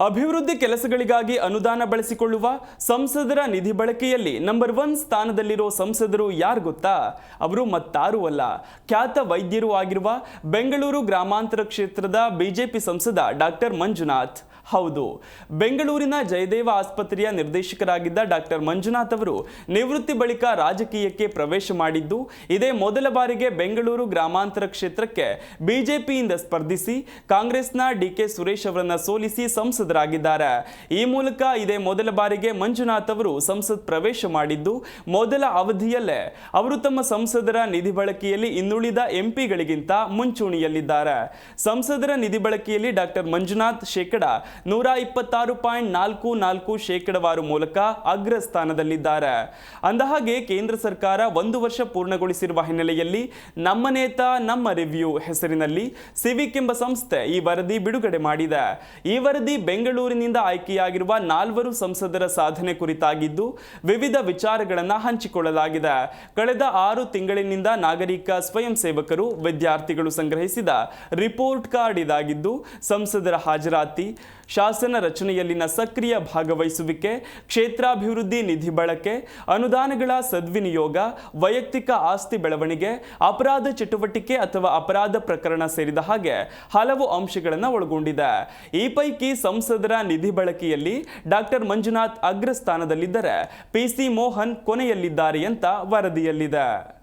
ಅಭಿವೃದ್ಧಿ ಕೆಲಸಗಳಿಗಾಗಿ ಅನುದಾನ ಬಳಸಿಕೊಳ್ಳುವ ಸಂಸದರ ನಿಧಿ ಬಳಕೆಯಲ್ಲಿ ನಂಬರ್ ಒನ್ ಸ್ಥಾನದಲ್ಲಿರೋ ಸಂಸದರು ಯಾರು ಗೊತ್ತಾ? ಅವರು ಮತ್ತಾರೂ ಅಲ್ಲ. ಖ್ಯಾತ ವೈದ್ಯರು ಆಗಿರುವ ಬೆಂಗಳೂರು ಗ್ರಾಮಾಂತರ ಕ್ಷೇತ್ರದ ಬಿಜೆಪಿ ಸಂಸದ ಡಾಕ್ಟರ್ ಮಂಜುನಾಥ್. ಹೌದು. ಬೆಂಗಳೂರಿನ ಜಯದೇವ ಆಸ್ಪತ್ರೆಯ ನಿರ್ದೇಶಕರಾಗಿದ್ದ ಡಾಕ್ಟರ್ ಮಂಜುನಾಥ್ ಅವರು ನಿವೃತ್ತಿ ಬಳಿಕ ರಾಜಕೀಯಕ್ಕೆ ಪ್ರವೇಶ ಮಾಡಿದ್ದು, ಇದೇ ಮೊದಲ ಬಾರಿಗೆ ಬೆಂಗಳೂರು ಗ್ರಾಮಾಂತರ ಕ್ಷೇತ್ರಕ್ಕೆ ಬಿಜೆಪಿಯಿಂದ ಸ್ಪರ್ಧಿಸಿ, ಕಾಂಗ್ರೆಸ್ನ ಡಿ ಕೆ ಸುರೇಶ್ ಅವರನ್ನು ಸೋಲಿಸಿ ಸಂಸದರಾಗಿದ್ದಾರೆ. ಈ ಮೂಲಕ ಇದೇ ಮೊದಲ ಬಾರಿಗೆ ಮಂಜುನಾಥ್ ಅವರು ಸಂಸತ್ ಪ್ರವೇಶ ಮಾಡಿದ್ದು ಮೊದಲ ಅವಧಿಯಲ್ಲೇ. ಅವರು ತಮ್ಮ ಸಂಸದರ ನಿಧಿ ಬಳಕೆಯಲ್ಲಿ ಇನ್ನುಳಿದ ಎಂಪಿಗಳಿಗಿಂತ ಮುಂಚೂಣಿಯಲ್ಲಿದ್ದಾರೆ. ಸಂಸದರ ನಿಧಿ ಬಳಕೆಯಲ್ಲಿ ಡಾಕ್ಟರ್ ಮಂಜುನಾಥ್ ಶೇಕಡ ನೂರ ಇಪ್ಪತ್ತಾರು ಪಾಯಿಂಟ್ ನಾಲ್ಕು ನಾಲ್ಕು ಶೇಕಡವಾರು ಮೂಲಕ ಅಗ್ರ ಸ್ಥಾನದಲ್ಲಿದ್ದಾರೆ ಅಂದಹಾಗೆ ಕೇಂದ್ರ ಸರ್ಕಾರ ಒಂದು ವರ್ಷ ಪೂರ್ಣಗೊಳಿಸಿರುವ ಹಿನ್ನೆಲೆಯಲ್ಲಿ ನಮ್ಮ ನೇತ, ನಮ್ಮ ರಿವ್ಯೂ ಹೆಸರಿನಲ್ಲಿ ಸಿವಿಕ್ ಎಂಬ ಸಂಸ್ಥೆ ಈ ವರದಿ ಬಿಡುಗಡೆ ಮಾಡಿದೆ. ಈ ವರದಿ ಬೆಂಗಳೂರಿನಿಂದ ಆಯ್ಕೆಯಾಗಿರುವ ನಾಲ್ವರು ಸಂಸದರ ಸಾಧನೆ ಕುರಿತಾಗಿದ್ದು ವಿವಿಧ ವಿಚಾರಗಳನ್ನು ಹಂಚಿಕೊಳ್ಳಲಾಗಿದೆ. ಕಳೆದ ಆರು ತಿಂಗಳಿನಿಂದ ನಾಗರಿಕ ಸ್ವಯಂ ಸೇವಕರು, ವಿದ್ಯಾರ್ಥಿಗಳು ಸಂಗ್ರಹಿಸಿದ ರಿಪೋರ್ಟ್ ಕಾರ್ಡ್ ಇದಾಗಿದ್ದು, ಸಂಸದರ ಹಾಜರಾತಿ, ಶಾಸನ ರಚನೆಯಲ್ಲಿನ ಸಕ್ರಿಯ ಭಾಗವಹಿಸುವಿಕೆ, ಕ್ಷೇತ್ರಾಭಿವೃದ್ಧಿ ನಿಧಿ ಬಳಕೆ, ಅನುದಾನಗಳ ಸದ್ವಿನಿಯೋಗ, ವೈಯಕ್ತಿಕ ಆಸ್ತಿ ಬೆಳವಣಿಗೆ, ಅಪರಾಧ ಚಟುವಟಿಕೆ ಅಥವಾ ಅಪರಾಧ ಪ್ರಕರಣ ಸೇರಿದ ಹಾಗೆ ಹಲವು ಅಂಶಗಳನ್ನು ಒಳಗೊಂಡಿದೆ. ಈ ಪೈಕಿ ಸಂಸದರ ನಿಧಿ ಬಳಕೆಯಲ್ಲಿ ಡಾಕ್ಟರ್ ಮಂಜುನಾಥ್ ಅಗ್ರಸ್ಥಾನದಲ್ಲಿದ್ದರೆ ಪಿಸಿ ಮೋಹನ್ ಕೊನೆಯಲ್ಲಿದ್ದಾರೆ ಅಂತ ವರದಿಯಲ್ಲಿದೆ.